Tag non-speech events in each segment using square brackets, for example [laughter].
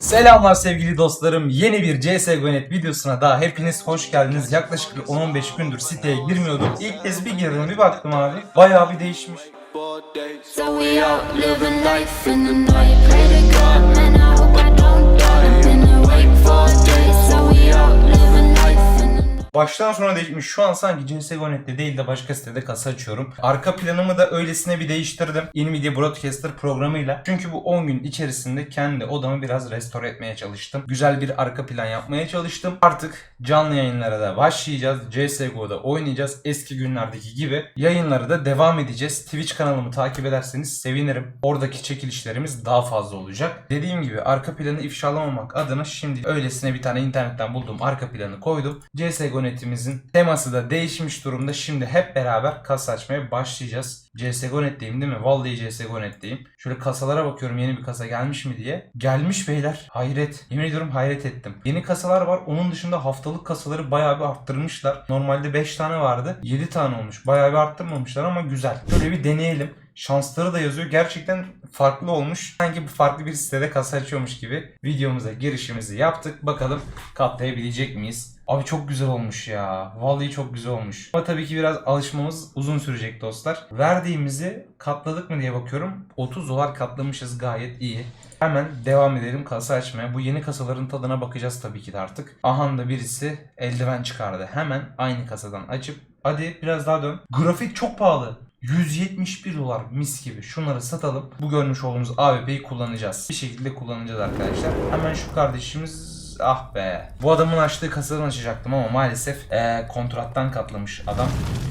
Selamlar sevgili dostlarım. Yeni bir CSGO Net videosuna daha hepiniz hoş geldiniz. Yaklaşık bir 10-15 gündür siteye girmiyordum. İlk kez bir girdim bir baktım abi. Bayağı bir değişmiş. Baştan sona değişmiş. Şu an sanki CSGO Net'te değil de başka sitede kasa açıyorum. Arka planımı da öylesine bir değiştirdim. Nvidia Broadcaster programıyla. Çünkü bu 10 gün içerisinde kendi odamı biraz restore etmeye çalıştım. Güzel bir arka plan yapmaya çalıştım. Artık canlı yayınlara da başlayacağız. CSGO'da oynayacağız. Eski günlerdeki gibi. Yayınlara da devam edeceğiz. Twitch kanalımı takip ederseniz sevinirim. Oradaki çekilişlerimiz daha fazla olacak. Dediğim gibi arka planı ifşalamamak adına şimdi öylesine bir tane internetten bulduğum arka planı koydum. CSGO netimizin teması da değişmiş durumda. Şimdi hep beraber kasa açmaya başlayacağız. CSGO netteyim değil mi? Vallahi CSGO netteyim. Şöyle kasalara bakıyorum yeni bir kasa gelmiş mi diye. Gelmiş beyler. Hayret. Yemin ediyorum hayret ettim. Yeni kasalar var. Onun dışında haftalık kasaları bayağı bir arttırmışlar. Normalde 5 tane vardı. 7 tane olmuş. Bayağı bir arttırmamışlar ama güzel. Şöyle bir deneyelim. Şansları da yazıyor. Gerçekten farklı olmuş. Sanki bu farklı bir sitede kasa açıyormuş gibi videomuza girişimizi yaptık. Bakalım katlayabilecek miyiz? Abi çok güzel olmuş ya. Vallahi çok güzel olmuş. Ama tabii ki biraz alışmamız uzun sürecek dostlar. Verdiğimizi katladık mı diye bakıyorum. 30 dolar katlamışız gayet iyi. Hemen devam edelim kasa açmaya. Bu yeni kasaların tadına bakacağız tabii ki de artık. Ahan da birisi eldiven çıkardı. Hemen aynı kasadan açıp hadi biraz daha dön. Grafik çok pahalı. 171 dolar mis gibi. Şunları satalım. Bu görmüş olduğumuz AWP'yi kullanacağız. Bir şekilde kullanacağız arkadaşlar. Hemen şu kardeşimiz ah be. Bu adamın açtığı kasadan açacaktım ama maalesef eee, kontrattan katlamış adam.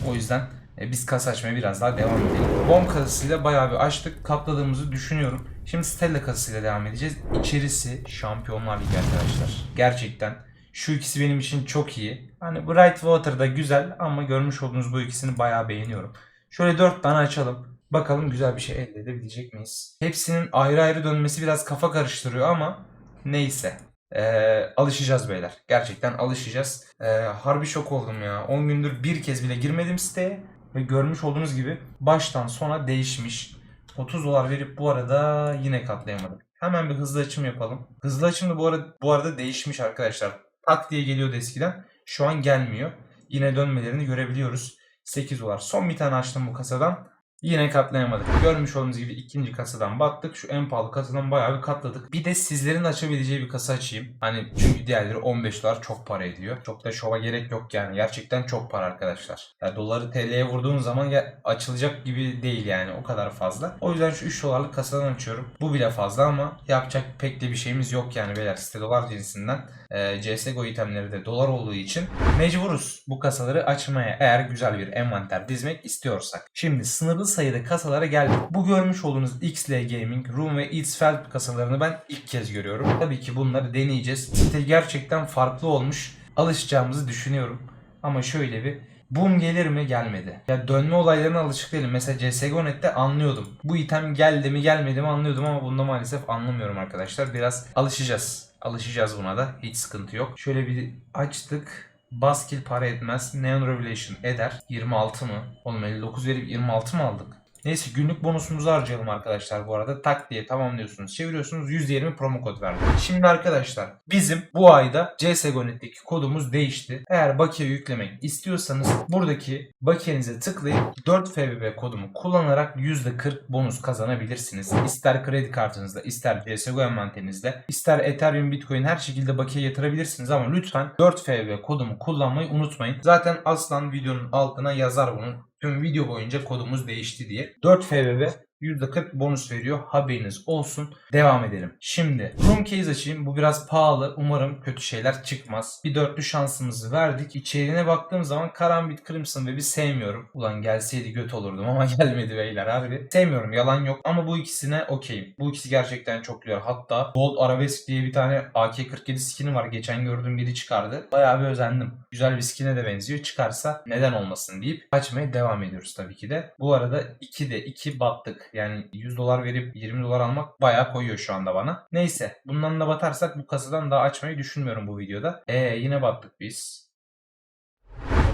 O yüzden e, biz kasa açmaya biraz daha devam edelim. Bomb kasasıyla bayağı bir açtık. Katladığımızı düşünüyorum. Şimdi Stella kasasıyla devam edeceğiz. İçerisi Şampiyonlar Ligi arkadaşlar. Gerçekten şu ikisi benim için çok iyi. Hani Bright Water'da güzel ama görmüş olduğunuz bu ikisini bayağı beğeniyorum. Şöyle 4 tane açalım. Bakalım güzel bir şey elde edebilecek miyiz? Hepsinin ayrı ayrı dönmesi biraz kafa karıştırıyor ama neyse. Ee, alışacağız beyler. Gerçekten alışacağız. Ee, harbi şok oldum ya. 10 gündür bir kez bile girmedim siteye. Ve görmüş olduğunuz gibi baştan sona değişmiş. 30 dolar verip bu arada yine katlayamadık. Hemen bir hızlı açım yapalım. Hızlı açım da bu arada, bu arada değişmiş arkadaşlar. Tak diye geliyordu eskiden. Şu an gelmiyor. Yine dönmelerini görebiliyoruz. 8 dolar. Son bir tane açtım bu kasadan. Yine katlayamadık. Görmüş olduğunuz gibi ikinci kasadan battık. Şu en pahalı kasadan bayağı bir katladık. Bir de sizlerin açabileceği bir kasa açayım. Hani çünkü diğerleri 15 dolar çok para ediyor. Çok da şova gerek yok yani. Gerçekten çok para arkadaşlar. Ya doları TL'ye vurduğun zaman ya açılacak gibi değil yani. O kadar fazla. O yüzden şu 3 dolarlık kasadan açıyorum. Bu bile fazla ama yapacak pek de bir şeyimiz yok yani beyler. Site dolar cinsinden. Ee, CSGO itemleri de dolar olduğu için mecburuz bu kasaları açmaya eğer güzel bir envanter dizmek istiyorsak. Şimdi sınırlı sayıda kasalara geldik. Bu görmüş olduğunuz XL Gaming, Room ve Eatsfeld kasalarını ben ilk kez görüyorum. Tabii ki bunları deneyeceğiz. Site gerçekten farklı olmuş. Alışacağımızı düşünüyorum. Ama şöyle bir boom gelir mi gelmedi. Ya dönme olaylarına alışık değilim. Mesela CSGO Net'te anlıyordum. Bu item geldi mi gelmedi mi anlıyordum ama bunda maalesef anlamıyorum arkadaşlar. Biraz alışacağız. Alışacağız buna da. Hiç sıkıntı yok. Şöyle bir açtık. Baskill para etmez. Neon Revelation eder. 26 mı? Oğlum 59 verip 26 mı aldık? Neyse günlük bonusumuzu harcayalım arkadaşlar bu arada. Tak diye tamamlıyorsunuz. Çeviriyorsunuz %20 promo kod verdi. Şimdi arkadaşlar bizim bu ayda CSGO.net'teki kodumuz değişti. Eğer bakiye yüklemek istiyorsanız buradaki bakiyenize tıklayıp 4 FBB kodumu kullanarak %40 bonus kazanabilirsiniz. İster kredi kartınızda, ister CSGO envanterinizde, ister Ethereum, Bitcoin her şekilde bakiye yatırabilirsiniz ama lütfen 4 FBB kodumu kullanmayı unutmayın. Zaten Aslan videonun altına yazar bunu tüm video boyunca kodumuz değişti diye. 4 FBB %40 bonus veriyor. Haberiniz olsun. Devam edelim. Şimdi room case açayım. Bu biraz pahalı. Umarım kötü şeyler çıkmaz. Bir dörtlü şansımızı verdik. İçeriğine baktığım zaman Karambit Crimson ve bir sevmiyorum. Ulan gelseydi göt olurdum ama [laughs] gelmedi beyler harbi. Sevmiyorum yalan yok ama bu ikisine okeyim. Bu ikisi gerçekten çok güzel. Hatta Gold Arabesk diye bir tane AK-47 skin'i var. Geçen gördüğüm biri çıkardı. Bayağı bir özendim. Güzel bir skin'e de benziyor. Çıkarsa neden olmasın deyip açmaya devam ediyoruz tabii ki de. Bu arada 2'de 2 battık. Yani 100 dolar verip 20 dolar almak bayağı koyuyor şu anda bana. Neyse bundan da batarsak bu kasadan daha açmayı düşünmüyorum bu videoda. Ee yine battık biz.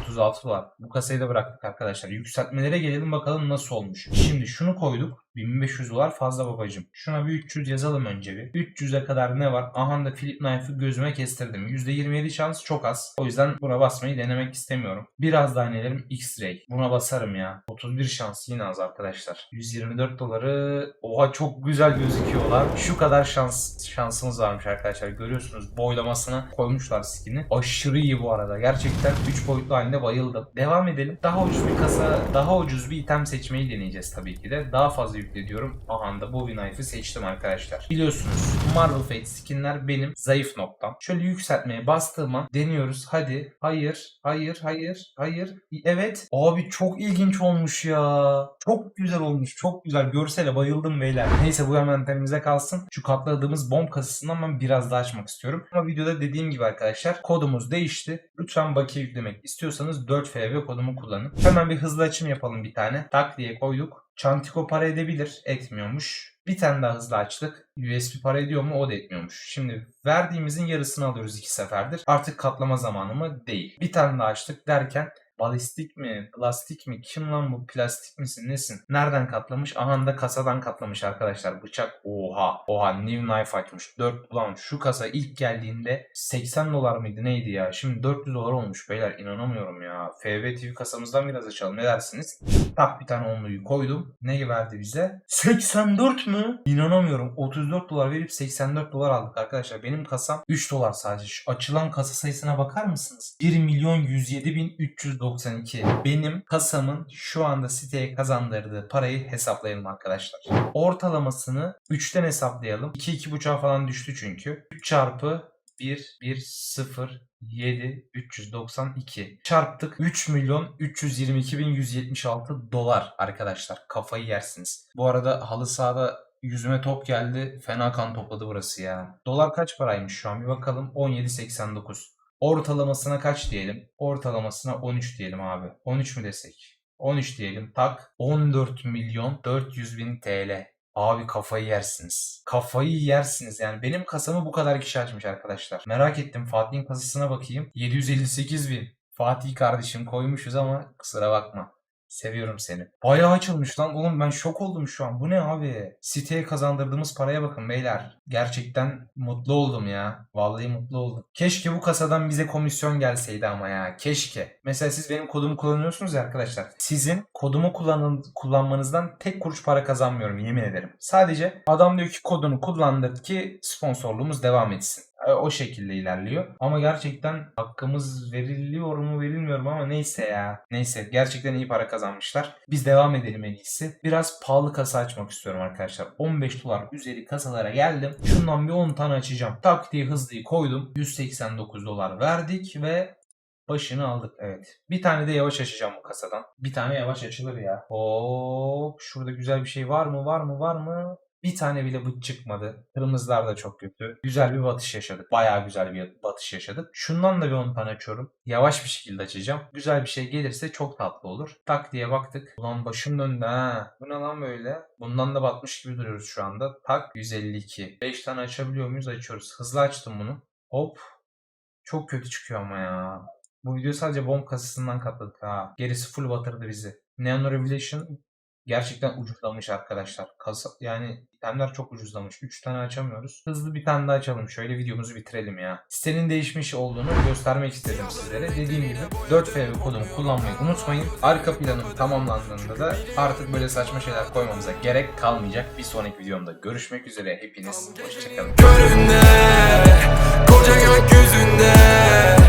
36 dolar. Bu kasayı da bıraktık arkadaşlar. Yükseltmelere gelelim bakalım nasıl olmuş. Şimdi şunu koyduk. 1500 dolar fazla babacım. Şuna bir 300 yazalım önce bir. 300'e kadar ne var? Aha da Philip Knife'ı gözüme kestirdim. %27 şans çok az. O yüzden buna basmayı denemek istemiyorum. Biraz daha inelim X-Ray. Buna basarım ya. 31 şans yine az arkadaşlar. 124 doları oha çok güzel gözüküyorlar. Şu kadar şans şansımız varmış arkadaşlar. Görüyorsunuz boylamasına koymuşlar skin'i. Aşırı iyi bu arada. Gerçekten 3 boyutlu halinde bayıldım. Devam edelim. Daha ucuz bir kasa, daha ucuz bir item seçmeyi deneyeceğiz tabii ki de. Daha fazla yüklediyorum. Aha da Bowie Knife'ı seçtim arkadaşlar. Biliyorsunuz Marvel Fate skinler benim zayıf noktam. Şöyle yükseltmeye bastığıma deniyoruz. Hadi. Hayır. Hayır. Hayır. Hayır. Evet. Abi çok ilginç olmuş ya. Çok güzel olmuş. Çok güzel. Görsele bayıldım beyler. Neyse bu hemen tenimize kalsın. Şu katladığımız bomb kasasından ben biraz daha açmak istiyorum. Ama videoda dediğim gibi arkadaşlar kodumuz değişti. Lütfen bakiye yüklemek istiyorsanız 4FB kodumu kullanın. Hemen bir hızlı açım yapalım bir tane. Tak diye koyduk. Çantiko para edebilir. Etmiyormuş. Bir tane daha hızlı açtık. USB para ediyor mu? O da etmiyormuş. Şimdi verdiğimizin yarısını alıyoruz iki seferdir. Artık katlama zamanı mı? Değil. Bir tane daha açtık derken Balistik mi? Plastik mi? Kim lan bu? Plastik misin? Nesin? Nereden katlamış? Aha da kasadan katlamış arkadaşlar. Bıçak. Oha. Oha. New Knife açmış. 4 ulan şu kasa ilk geldiğinde 80 dolar mıydı neydi ya? Şimdi 400 dolar olmuş beyler. inanamıyorum ya. FB TV kasamızdan biraz açalım. Ne dersiniz? Tak bir tane onluyu koydum. Ne verdi bize? 84 mü? İnanamıyorum. 34 dolar verip 84 dolar aldık arkadaşlar. Benim kasam 3 dolar sadece. Şu açılan kasa sayısına bakar mısınız? 1 milyon 107 bin 392. Benim kasamın şu anda siteye kazandırdığı parayı hesaplayalım arkadaşlar. Ortalamasını 3'ten hesaplayalım. 2-2.5'a falan düştü çünkü. 3 çarpı 1, 1, 0, 7, 392. Çarptık 3 milyon 322 bin 176 dolar arkadaşlar. Kafayı yersiniz. Bu arada halı sahada yüzüme top geldi. Fena kan topladı burası ya. Dolar kaç paraymış şu an bir bakalım. 17.89. Ortalamasına kaç diyelim? Ortalamasına 13 diyelim abi. 13 mü desek? 13 diyelim. Tak. 14 milyon 400 bin TL. Abi kafayı yersiniz. Kafayı yersiniz yani. Benim kasamı bu kadar kişi açmış arkadaşlar. Merak ettim. Fatih'in kasasına bakayım. 758 bin. Fatih kardeşim koymuşuz ama kusura bakma. Seviyorum seni. Bayağı açılmış lan. Oğlum ben şok oldum şu an. Bu ne abi? Siteye kazandırdığımız paraya bakın beyler. Gerçekten mutlu oldum ya. Vallahi mutlu oldum. Keşke bu kasadan bize komisyon gelseydi ama ya. Keşke. Mesela siz benim kodumu kullanıyorsunuz ya arkadaşlar. Sizin kodumu kullanın, kullanmanızdan tek kuruş para kazanmıyorum yemin ederim. Sadece adam diyor ki kodunu kullandır ki sponsorluğumuz devam etsin. E, O şekilde ilerliyor. Ama gerçekten hakkımız veriliyor mu verilmiyor mu ama neyse ya. Neyse gerçekten iyi para kazanmışlar. Biz devam edelim en iyisi. Biraz pahalı kasa açmak istiyorum arkadaşlar. 15 dolar üzeri kasalara geldim. Şundan bir 10 tane açacağım. Tak diye hızlıyı koydum. 189 dolar verdik ve başını aldık. Evet. Bir tane de yavaş açacağım bu kasadan. Bir tane yavaş açılır ya. Hop. Şurada güzel bir şey var mı? Var mı? Var mı? Bir tane bile bıç çıkmadı. Kırmızılar da çok kötü. Güzel bir batış yaşadık. Bayağı güzel bir batış yaşadık. Şundan da bir 10 tane açıyorum. Yavaş bir şekilde açacağım. Güzel bir şey gelirse çok tatlı olur. Tak diye baktık. Ulan başım döndü ha. Bu ne lan böyle? Bundan da batmış gibi duruyoruz şu anda. Tak 152. 5 tane açabiliyor muyuz? Açıyoruz. Hızlı açtım bunu. Hop. Çok kötü çıkıyor ama ya. Bu video sadece bomb kasasından katladık ha. Gerisi full batırdı bizi. Neon Revelation gerçekten ucuzlamış arkadaşlar. Kasa, yani itemler çok ucuzlamış. 3 tane açamıyoruz. Hızlı bir tane daha açalım. Şöyle videomuzu bitirelim ya. Sitenin değişmiş olduğunu göstermek istedim sizlere. Dediğim gibi 4FB kodumu kullanmayı unutmayın. Arka planım tamamlandığında da artık böyle saçma şeyler koymamıza gerek kalmayacak. Bir sonraki videomda görüşmek üzere. Hepiniz hoşçakalın. Köründe Koca gökyüzünde